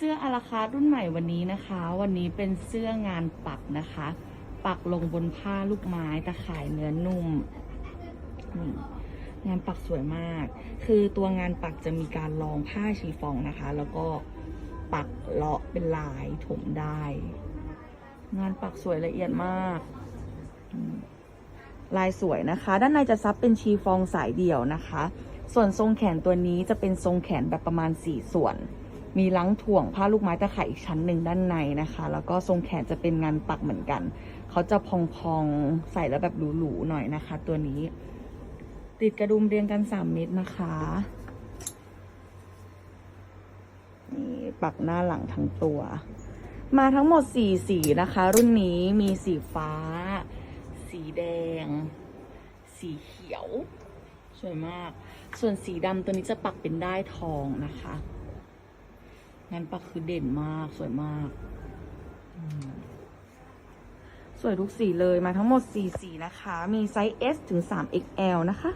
เสื้ออาราคารุ่นใหม่วันนี้นะคะ วันนี้เป็นเสื้องานปักนะคะ ปักลงบนผ้าลูกไม้ตะข่ายเนื้อนุ่มนี่งานปักสวยมาก คือตัวงานปักจะมีการลองผ้าชีฟองนะคะ แล้วก็ปักเลาะเป็นลายถมได้ งานปักสวยละเอียดมาก ลายสวยนะคะ ด้านในจะซับเป็นชีฟองสายเดี่ยวนะคะ ส่วนทรงแขนตัวนี้จะเป็นทรงแขนแบบประมาณ4ส่วน มีลังถ่วงผ้าลูกไม้ตะข่ายอีกชั้นหนึ่งด้านในนะคะ แล้วก็ทรงแขนจะเป็นงานปักเหมือนกัน เขาจะพองๆใส่แล้วแบบหรูๆหน่อยนะคะ ตัวนี้ ติดกระดุมเรียงกัน3เม็ดนะคะนี่ปักหน้าหลังทั้งตัว มาทั้งหมด4สีนะคะ รุ่นนี้มีสีฟ้า สีแดง สีเขียว สวยมาก ส่วนสีดำตัวนี้จะปักเป็นได้ทองนะคะ งานปักคือเด่นมากสวยมาก สวยทุกสีเลยมาทั้งหมด4สีนะคะ มีไซส์ S ถึง 3XL นะคะ